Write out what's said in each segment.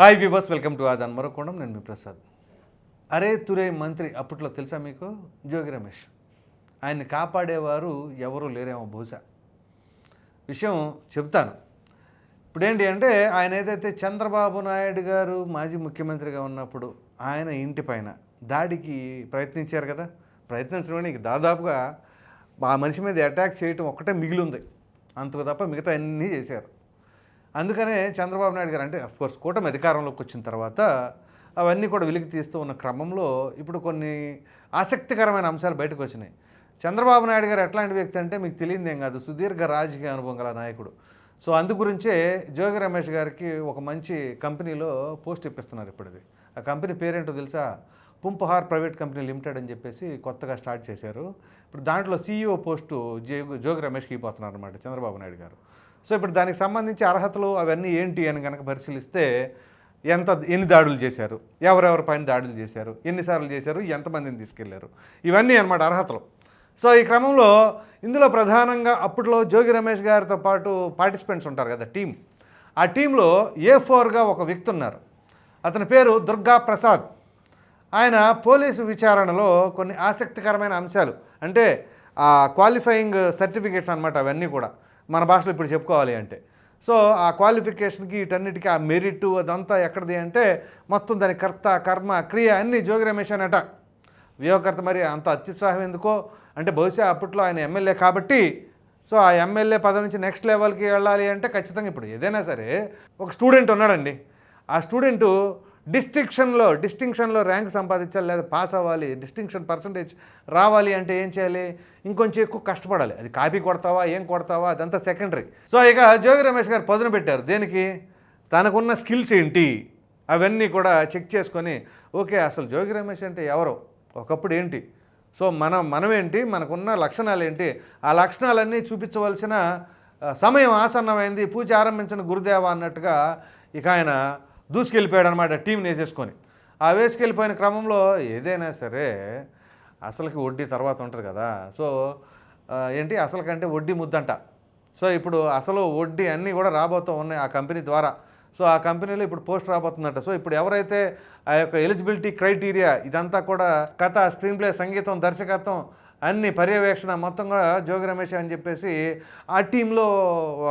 Hi viewers welcome to Aadhan మరొకోణం నేను మీ ప్రసాద్. అరే తురే మంత్రి అప్పట్లో తెలుసా మీకు? జోగి రమేష్. ఆయన్ని కాపాడేవారు ఎవరూ లేరేమో బహుశా. విషయం చెప్తాను ఇప్పుడేంటి అంటే ఆయన ఏదైతే చంద్రబాబు నాయుడు గారు మాజీ ముఖ్యమంత్రిగా ఉన్నప్పుడు ఆయన ఇంటి పైన దాడికి ప్రయత్నించారు కదా? ప్రయత్నించడానికి దాదాపుగా ఆ మనిషి మీద అటాక్ చేయటం ఒక్కటే మిగిలి ఉంది. అంతకు తప్ప మిగతా అన్నీ చేశారు. అందుకనే చంద్రబాబు నాయుడు గారు అంటే కోర్స్ కూటమి అధికారంలోకి వచ్చిన తర్వాత అవన్నీ కూడా వెలికి తీస్తూ ఉన్న క్రమంలో ఇప్పుడు కొన్ని ఆసక్తికరమైన అంశాలు బయటకు వచ్చినాయి. చంద్రబాబు నాయుడు గారు ఎట్లాంటి వ్యక్తి అంటే మీకు తెలియదు ఏం కాదు. సుదీర్ఘ రాజకీయ అనుభవం గల నాయకుడు. సో అందు గురించే జోగి రమేష్ గారికి ఒక మంచి కంపెనీలో పోస్ట్ ఇప్పిస్తున్నారు ఇప్పుడు ఆ కంపెనీ పేరేంటో తెలుసా? పుంపహార్ ప్రైవేట్ కంపెనీ లిమిటెడ్ అని చెప్పేసి కొత్తగా స్టార్ట్ చేశారు. ఇప్పుడు దాంట్లో సీఈఓ పోస్టు జోగి జోగి రమేష్కి ఇవ్వబోతున్నారు అనమాట చంద్రబాబు నాయుడు గారు. సో ఇప్పుడు దానికి సంబంధించి అర్హతలు అవన్నీ ఏంటి అని కనుక పరిశీలిస్తే ఎంత ఎన్ని దాడులు చేశారు? ఎవరెవరి పైన దాడులు చేశారు? ఎన్నిసార్లు చేశారు? ఎంతమందిని తీసుకెళ్ళారు? ఇవన్నీ అన్నమాట అర్హతలు. సో ఈ క్రమంలో ఇందులో ప్రధానంగా అప్పట్లో జోగి రమేష్ గారితో పాటు పార్టిసిపెంట్స్ ఉంటారు కదా టీం ఆ టీంలో ఏ ఫోర్గా ఒక వ్యక్తి ఉన్నారు? అతని పేరు దుర్గా ప్రసాద్. ఆయన పోలీసు విచారణలో కొన్ని ఆసక్తికరమైన అంశాలు అంటే ఆ క్వాలిఫైయింగ్ సర్టిఫికేట్స్ అనమాట అవన్నీ కూడా. మన భాషలో ఇప్పుడు చెప్పుకోవాలి అంటే. సో ఆ క్వాలిఫికేషన్కి వీటన్నిటికీ ఆ మెరిట్ అదంతా ఎక్కడిది అంటే మొత్తం దాని కర్త కర్మ క్రియ అన్నీ జోగి రమేష్ అనట. వ్యూహకర్త మరి అంత అత్యుత్సాహం ఎందుకో? అంటే బహుశా అప్పట్లో ఆయన ఎమ్మెల్యే కాబట్టి సో ఆ ఎమ్మెల్యే పదవి నుంచి నెక్స్ట్ లెవెల్కి వెళ్ళాలి అంటే ఖచ్చితంగా ఇప్పుడు ఏదైనా సరే ఒక స్టూడెంట్ ఉన్నాడండి. ఆ స్టూడెంటు డిస్టింక్షన్లో డిస్టింక్షన్లో ర్యాంక్ సంపాదించాలి లేదా పాస్ అవ్వాలి డిస్టింక్షన్ పర్సంటేజ్ రావాలి అంటే ఏం చేయాలి? ఇంకొంచెం ఎక్కువ కష్టపడాలి. అది కాపీ కొడతావా ఏం కొడతావా? అదంతా సెకండరీ సో ఇక జోగి రమేష్ గారు పదును పెట్టారు. దేనికి? తనకున్న స్కిల్స్ ఏంటి? అవన్నీ కూడా చెక్ చేసుకొని ఓకే అసలు జోగి రమేష్ అంటే ఎవరో? ఒకప్పుడు ఏంటి? సో మనం మనమేంటి? మనకున్న లక్షణాలు ఏంటి? ఆ లక్షణాలన్నీ చూపించవలసిన సమయం ఆసన్నమైంది. పూజ ఆరంభించిన గురుదేవ అన్నట్టుగా ఇక ఆయన దూసుకెళ్ళిపోయాడు అనమాట టీంని వేసేసుకొని ఆ వేసుకెళ్ళిపోయిన క్రమంలో ఏదైనా సరే అసలుకి వడ్డీ తర్వాత ఉంటుంది కదా. సో ఏంటి? అసలు కంటే వడ్డీ ముద్దంట. సో ఇప్పుడు అసలు వడ్డీ అన్నీ కూడా రాబోతూ ఉన్నాయి ఆ కంపెనీ ద్వారా. సో ఆ కంపెనీలో ఇప్పుడు పోస్ట్ రాబోతుందంట. సో ఇప్పుడు ఎవరైతే ఆ యొక్క ఎలిజిబిలిటీ క్రైటీరియా ఇదంతా కూడా కథ స్క్రీన్ ప్లే సంగీతం దర్శకత్వం అన్ని పర్యవేక్షణ మొత్తం కూడా జోగి రమేష్ అని చెప్పేసి ఆ టీంలో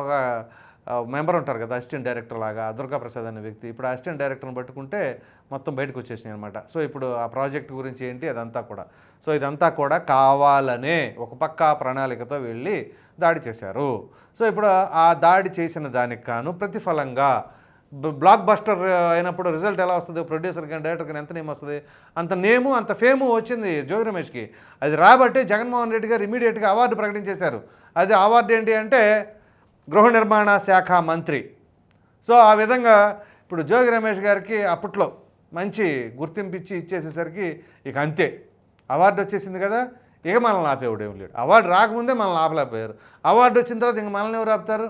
ఒక మెంబర్ ఉంటారు కదా అసిస్టెంట్ డైరెక్టర్ లాగా దుర్గా ప్రసాద్ అనే వ్యక్తి. ఇప్పుడు అసిస్టెంట్ డైరెక్టర్ని పట్టుకుంటే మొత్తం బయటకు వచ్చేసినాయి అనమాట సో ఇప్పుడు ఆ ప్రాజెక్ట్ గురించి ఏంటి అదంతా కూడా. సో ఇదంతా కూడా కావాలనే ఒక పక్క ప్రణాళికతో వెళ్ళి దాడి చేశారు. సో ఇప్పుడు ఆ దాడి చేసిన దానికి కాను ప్రతిఫలంగా బ్లాక్ బస్టర్ అయినప్పుడు రిజల్ట్ ఎలా వస్తుంది? ప్రొడ్యూసర్ కానీ డైరెక్టర్ కానీ ఎంత నేమ్ వస్తుంది? అంత నేము అంత ఫేము వచ్చింది జోగి రమేష్కి. అది రాబట్టి జగన్మోహన్ రెడ్డి గారు ఇమీడియట్గా అవార్డు ప్రకటించేశారు. అది అవార్డు ఏంటి అంటే గృహ నిర్మాణ శాఖ మంత్రి. సో ఆ విధంగా ఇప్పుడు జోగి రమేష్ గారికి అప్పట్లో మంచి గుర్తింపు ఇచ్చి ఇచ్చేసేసరికి ఇక అంతే. అవార్డు వచ్చేసింది కదా ఇక మనల్ని ఆపేవాడు ఏం లేడు. అవార్డు రాకముందే మనల్ని ఆపలేకపోయారు. అవార్డు వచ్చిన తర్వాత ఇంక మనల్ని ఎవరు ఆపుతారు?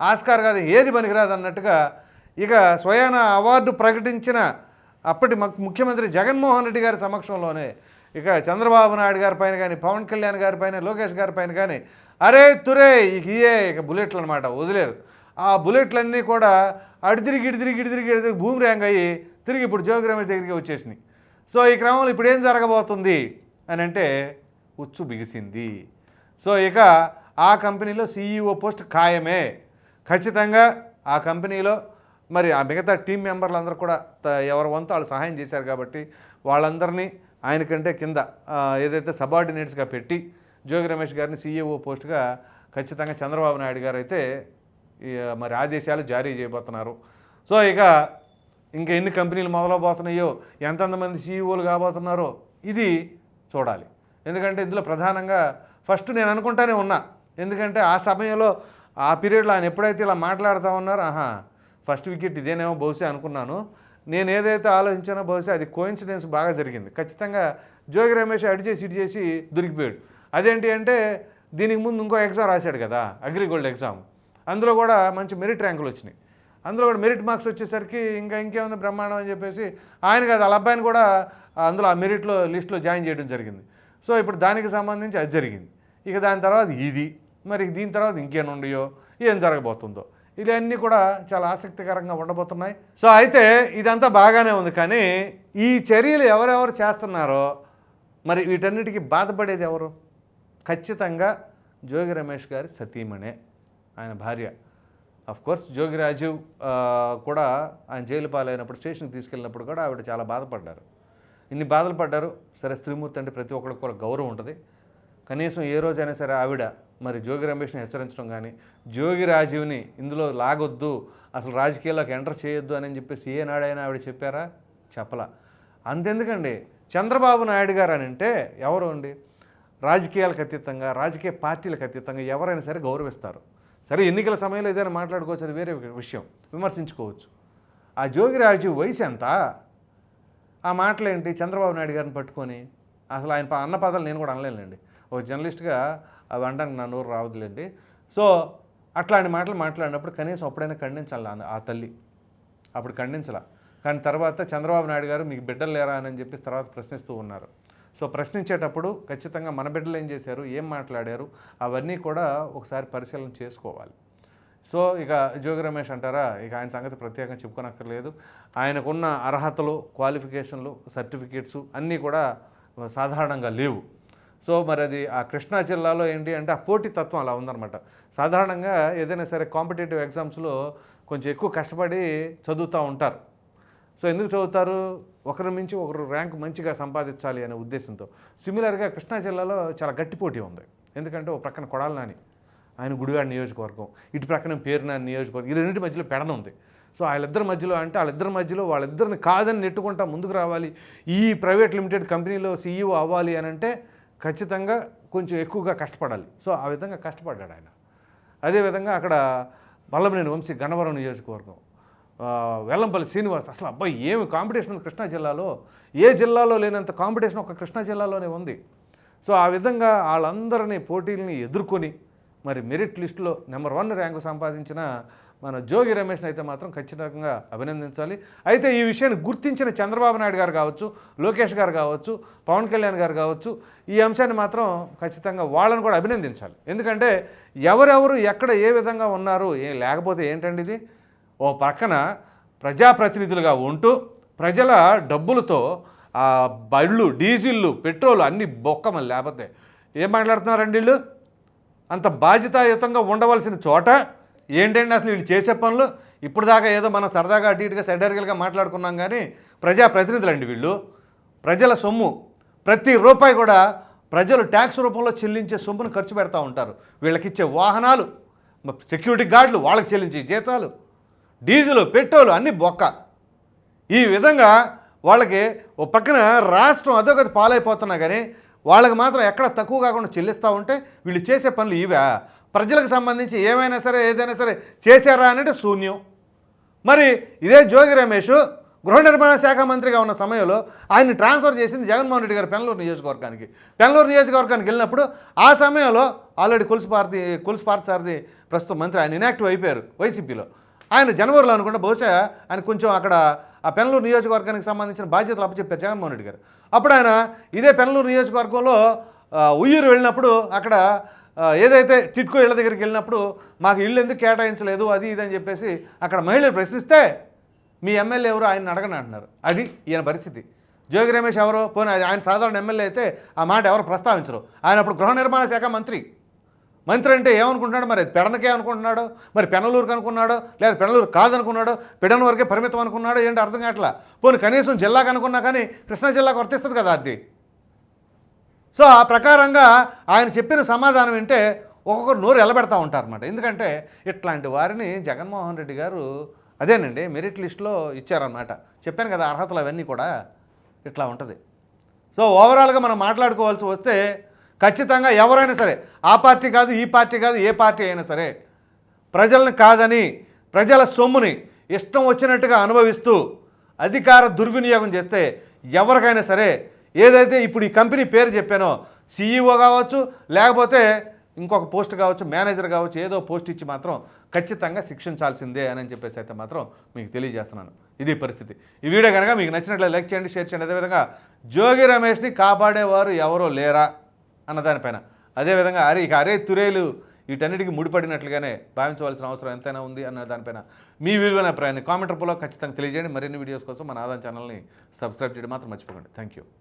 ఆస్కార్ కాదు ఏది పనికిరాదు అన్నట్టుగా ఇక స్వయాన అవార్డు ప్రకటించిన అప్పటి ముఖ్యమంత్రి జగన్మోహన్ రెడ్డి గారి సమక్షంలోనే ఇక చంద్రబాబు నాయుడు గారి పైన కానీ పవన్ కళ్యాణ్ గారి పైన లోకేష్ గారి పైన కానీ అరే తురే ఇక ఇయే ఇక బుల్లెట్లు అనమాట వదిలేరు. ఆ బుల్లెట్లన్నీ కూడా అడితిరిగి ఇడితిరిగి ఇడితిరిగి తిరిగి భూమి ర్యాంక్ అయ్యి తిరిగి ఇప్పుడు జోగి రమేష్ దగ్గరికి వచ్చేసినాయి. సో ఈ క్రమంలో ఇప్పుడు ఏం జరగబోతుంది అని అంటే ఉచ్చు బిగిసింది. సో ఇక ఆ కంపెనీలో సీఈఓ పోస్ట్ ఖాయమే. ఖచ్చితంగా ఆ కంపెనీలో మరి ఆ మిగతా టీం మెంబర్లు అందరూ కూడా ఎవరి వంతు వాళ్ళు సహాయం చేశారు కాబట్టి వాళ్ళందరినీ ఆయనకంటే కింద ఏదైతే సబార్డినేట్స్గా పెట్టి జోగి రమేష్ గారిని సీఈఓ పోస్ట్గా ఖచ్చితంగా చంద్రబాబు నాయుడు గారు అయితే మరి ఆదేశాలు జారీ చేయబోతున్నారు. సో ఇక ఇంకా ఎన్ని కంపెనీలు మొదలవబోతున్నాయో ఎంతమంది సీఈఓలు కాబోతున్నారో ఇది చూడాలి. ఎందుకంటే ఇందులో ప్రధానంగా ఫస్ట్ నేను అనుకుంటానే ఉన్నా ఎందుకంటే ఆ సమయంలో ఆ పీరియడ్లో ఆయన ఎప్పుడైతే ఇలా మాట్లాడుతూ ఉన్నారో ఆహా ఫస్ట్ వికెట్ ఇదేనేమో బహుశా అనుకున్నాను. నేను ఏదైతే ఆలోచించానో బహుశా అది కోయిన్సిడెన్స్ బాగా జరిగింది. ఖచ్చితంగా జోగి రమేష్ అడి చేసి ఇటు చేసి దొరికిపోయాడు. అదేంటి అంటే దీనికి ముందు ఇంకో ఎగ్జామ్ రాశాడు కదా అగ్రిగోల్డ్ ఎగ్జామ్ అందులో కూడా మంచి మెరిట్ ర్యాంకులు వచ్చినాయి. అందులో కూడా మెరిట్ మార్క్స్ వచ్చేసరికి ఇంకా ఇంకేముంది బ్రహ్మాండం అని చెప్పేసి ఆయన కాదు వాళ్ళ అబ్బాయిని కూడా అందులో ఆ మెరిట్లో లిస్ట్లో జాయిన్ చేయడం జరిగింది. సో ఇప్పుడు దానికి సంబంధించి అది జరిగింది. ఇక దాని తర్వాత ఇది. మరి దీని తర్వాత ఇంకేం ఉండయో ఏం జరగబోతుందో. ఇవన్నీ కూడా చాలా ఆసక్తికరంగా ఉండబోతున్నాయి. సో అయితే ఇదంతా బాగానే ఉంది కానీ ఈ చర్యలు ఎవరెవరు చేస్తున్నారో మరి వీటన్నిటికీ బాధపడేది ఎవరు? ఖచ్చితంగా జోగి రమేష్ గారి సతీమణే ఆయన భార్య. అఫ్ కోర్స్ జోగి రాజీవ్ కూడా ఆయన జైలు పాలైనప్పుడు స్టేషన్కి తీసుకెళ్ళినప్పుడు కూడా ఆవిడ చాలా బాధపడ్డారు. ఇన్ని బాధలు పడ్డారు సరే స్త్రీమూర్తి అంటే ప్రతి ఒక్కరికి కూడా గౌరవం ఉంటుంది. కనీసం ఏ రోజైనా సరే ఆవిడ మరి జోగి రమేష్ని హెచ్చరించడం కానీ జోగి రాజీవ్ని ఇందులో లాగొద్దు అసలు రాజకీయాల్లోకి ఎంటర్ చేయొద్దు అని చెప్పేసి ఏ నాడైనా ఆవిడ చెప్పారా? చెప్పలా. అంతెందుకండి? చంద్రబాబు నాయుడు గారు అని అంటే ఎవరు అండి? రాజకీయాలకు అతీతంగా రాజకీయ పార్టీలకు అతీతంగా ఎవరైనా సరే గౌరవిస్తారు. సరే ఎన్నికల సమయంలో ఏదైనా మాట్లాడుకోవచ్చు అది వేరే విషయం. విమర్శించుకోవచ్చు. ఆ జోగి రాజీవ్ వయసు ఎంత? ఆ మాటలేంటి? చంద్రబాబు నాయుడు గారిని పట్టుకొని అసలు ఆయన అన్న పదాలు నేను కూడా అనలేనండి ఒక జర్నలిస్ట్గా అవి అనడానికి నా నోరు రావద్దులేండి. సో అట్లాంటి మాటలు మాట్లాడినప్పుడు కనీసం అప్పుడైనా ఖండించాలి ఆ- ఆ తల్లి. అప్పుడు ఖండించాల. కానీ తర్వాత చంద్రబాబు నాయుడు గారు మీకు బిడ్డలు లేరా? అని చెప్పి తర్వాత ప్రశ్నిస్తూ ఉన్నారు. సో ప్రశ్నించేటప్పుడు ఖచ్చితంగా మన బిడ్డలు ఏం చేశారు ఏం మాట్లాడారు అవన్నీ కూడా ఒకసారి పరిశీలన చేసుకోవాలి. సో ఇక జోగి రమేష్ అంటారా ఇక ఆయన సంగతి ప్రత్యేకంగా చెప్పుకోనక్కర్లేదు. ఆయనకున్న అర్హతలు క్వాలిఫికేషన్లు సర్టిఫికేట్స్ అన్నీ కూడా సాధారణంగా లేవు. సో మరి అది ఆ కృష్ణా జిల్లాలో ఏంటి అంటే ఆ పోటీ తత్వం అలా ఉందన్నమాట. సాధారణంగా ఏదైనా సరే కాంపిటేటివ్ ఎగ్జామ్స్లో కొంచెం ఎక్కువ కష్టపడి చదువుతూ ఉంటారు. సో ఎందుకు చదువుతారు? ఒకరి మించి ఒకరు ర్యాంక్ మంచిగా సంపాదించాలి అనే ఉద్దేశంతో. సిమిలర్గా కృష్ణా జిల్లాలో చాలా గట్టి పోటీ ఉంది. ఎందుకంటే ఒక ప్రక్కన కొడాలి నాని ఆయన గుడివాడ నియోజకవర్గం. ఇటు ప్రక్కన పేరునాని నియోజకవర్గం. ఈ రెండింటి మధ్యలో పెడన ఉంది. సో వాళ్ళిద్దరి మధ్యలో అంటే వాళ్ళిద్దరి మధ్యలో వాళ్ళిద్దరిని కాదని నెట్టుకుంటా ముందుకు రావాలి. ఈ ప్రైవేట్ లిమిటెడ్ కంపెనీలో సీఈఓ అవ్వాలి అని అంటే ఖచ్చితంగా కొంచెం ఎక్కువగా కష్టపడాలి. సో ఆ విధంగా కష్టపడ్డాడు ఆయన. అదేవిధంగా అక్కడ వల్లభనేని వంశీ గన్నవరం నియోజకవర్గం వెల్లంపల్లి శ్రీనివాస్ అసలు అబ్బాయి ఏమి కాంపిటీషన్ ఉంది కృష్ణా జిల్లాలో? ఏ జిల్లాలో లేనంత కాంపిటీషన్ ఒక కృష్ణా జిల్లాలోనే ఉంది. సో ఆ విధంగా వాళ్ళందరినీ పోటీల్ని ఎదుర్కొని మరి మెరిట్ లిస్టులో నెంబర్ వన్ ర్యాంకు సంపాదించిన మన జోగి రమేష్ని అయితే మాత్రం ఖచ్చితంగా అభినందించాలి. అయితే ఈ విషయాన్ని గుర్తించిన చంద్రబాబు నాయుడు గారు కావచ్చు లోకేష్ గారు కావచ్చు పవన్ కళ్యాణ్ గారు కావచ్చు ఈ అంశాన్ని మాత్రం ఖచ్చితంగా వాళ్ళని కూడా అభినందించాలి. ఎందుకంటే ఎవరెవరు ఎక్కడ ఏ విధంగా ఉన్నారు ఏ లేకపోతే ఏంటండి ఇది? ఓ పక్కన ప్రజాప్రతినిధులుగా ఉంటూ ప్రజల డబ్బులతో ఆ బళ్ళు డీజిల్లు పెట్రోల్ అన్ని బొక్కమని లేకపోతే ఏం మాట్లాడుతున్నారండి వీళ్ళు? అంత బాధ్యతాయుతంగా ఉండవలసిన చోట ఏంటంటే అసలు వీళ్ళు చేసే పనులు? ఇప్పుడు దాకా ఏదో మనం సరదాగా అటు ఇటుగా సెడర్గల్గా మాట్లాడుకున్నాం కానీ ప్రజాప్రతినిధులు అండి వీళ్ళు. ప్రజల సొమ్ము. ప్రతి రూపాయి కూడా ప్రజలు ట్యాక్స్ రూపంలో చెల్లించే సొమ్మును ఖర్చు పెడతా ఉంటారు. వీళ్ళకి ఇచ్చే వాహనాలు సెక్యూరిటీ గార్డులు వాళ్ళకి చెల్లించే జీతాలు డీజిల్ పెట్రోల్ అన్నీ బొక్క. ఈ విధంగా వాళ్ళకి ఓ పక్కన రాష్ట్రం అదొకటి పాలైపోతున్నా కానీ వాళ్ళకి మాత్రం ఎక్కడ తక్కువ కాకుండా చెల్లిస్తూ ఉంటే వీళ్ళు చేసే పనులు ఇవే. ప్రజలకు సంబంధించి ఏమైనా సరే ఏదైనా సరే చేశారా అంటే శూన్యం. మరి ఇదే జోగి రమేష్ గృహ నిర్మాణ శాఖ మంత్రిగా ఉన్న సమయంలో ఆయన ట్రాన్స్ఫర్ చేసింది జగన్మోహన్ రెడ్డి గారు పెనలూరు నియోజకవర్గానికి. పెనలూరు నియోజకవర్గానికి వెళ్ళినప్పుడు ఆ సమయంలో already Kolusu party Kolusu party సార్ది ప్రస్తుతం మంత్రి ఆయన ఇనాక్టివ్ అయిపోయారు వైసీపీలో. ఆయన జనవరిలో అనుకుంటే బహుశా ఆయన కొంచెం అక్కడ ఆ పెనలూరు నియోజకవర్గానికి సంబంధించిన బాధ్యతలు అప్పచెప్పారు జగన్మోహన్ రెడ్డి గారు. అప్పుడు ఆయన ఇదే పెనలూరు నియోజకవర్గంలో ఉయ్యూరు వెళ్ళినప్పుడు అక్కడ ఏదైతే టిట్కో ఇళ్ళ దగ్గరికి వెళ్ళినప్పుడు మాకు ఇల్లు ఎందుకు కేటాయించలేదు అది ఇది అని చెప్పేసి అక్కడ మహిళలు ప్రశ్నిస్తే మీ ఎమ్మెల్యే ఎవరు ఆయన అడగని అంటున్నారు. అది ఈయన పరిస్థితి. జోగి రమేష్ ఎవరు? పోనీ అది ఆయన సాధారణ ఎమ్మెల్యే అయితే ఆ మాట ఎవరు ప్రస్తావించరు. ఆయన అప్పుడు గృహ నిర్మాణ శాఖ మంత్రి. మంత్రి అంటే ఏమనుకుంటున్నాడు? మరి పెడనకే అనుకుంటున్నాడు? మరి పెనలూరుకి అనుకున్నాడు? లేదా పెనలూరు కాదనుకున్నాడో? పెడన వరకే పరిమితం అనుకున్నాడు? ఏంటి అర్థం కావట్లా? పోనీ కనీసం జిల్లాకు అనుకున్నా కానీ కృష్ణా జిల్లాకు వర్తిస్తుంది కదా అది. సో ఆ ప్రకారంగా ఆయన చెప్పిన సమాధానం వింటే ఒక్కొక్కరు నోరు ఎలబెడతా ఉంటారన్నమాట. ఎందుకంటే ఇట్లాంటి వారిని జగన్మోహన్ రెడ్డి గారు అదేనండి మెరిట్ లిస్ట్లో ఇచ్చారన్నమాట. చెప్పాను కదా అర్హతలు అవన్నీ కూడా ఇట్లా ఉంటుంది. సో ఓవరాల్గా మనం మాట్లాడుకోవాల్సి వస్తే ఖచ్చితంగా ఎవరైనా సరే ఆ పార్టీ కాదు ఈ పార్టీ కాదు ఏ పార్టీ అయినా సరే ప్రజల్ని కాదని ప్రజల సొమ్ముని ఇష్టం వచ్చినట్టుగా అనుభవిస్తూ అధికార దుర్వినియోగం చేస్తే ఎవరికైనా సరే ఏదైతే ఇప్పుడు ఈ కంపెనీ పేరు చెప్పానో సీఈఓ కావచ్చు లేకపోతే ఇంకొక పోస్ట్ కావచ్చు మేనేజర్ కావచ్చు ఏదో పోస్ట్ ఇచ్చి మాత్రం ఖచ్చితంగా శిక్షించాల్సిందే అని చెప్పేసి అయితే మాత్రం మీకు తెలియజేస్తున్నాను. ఇది పరిస్థితి. ఈ వీడియో కనుక మీకు నచ్చినట్లయితే లైక్ చేయండి షేర్ చేయండి. అదేవిధంగా జోగి రమేష్ని కాపాడేవారు ఎవరో లేరా అన్న దానిపైన. అదేవిధంగా అరే ఇక అరే తురేలు వీటన్నిటికీ ముడిపడినట్లుగానే భావించవలసిన అవసరం ఎంతైనా ఉంది అన్న దానిపైన మీ విలువైన అభిప్రాయాన్ని కామెంట్ రూపంలో ఖచ్చితంగా తెలియజేయండి. మరిన్ని వీడియోస్ కోసం మన ఆదాయం ఛానల్ని సబ్స్క్రైబ్ చేయడం మాత్రం మర్చిపోకండి. Thank you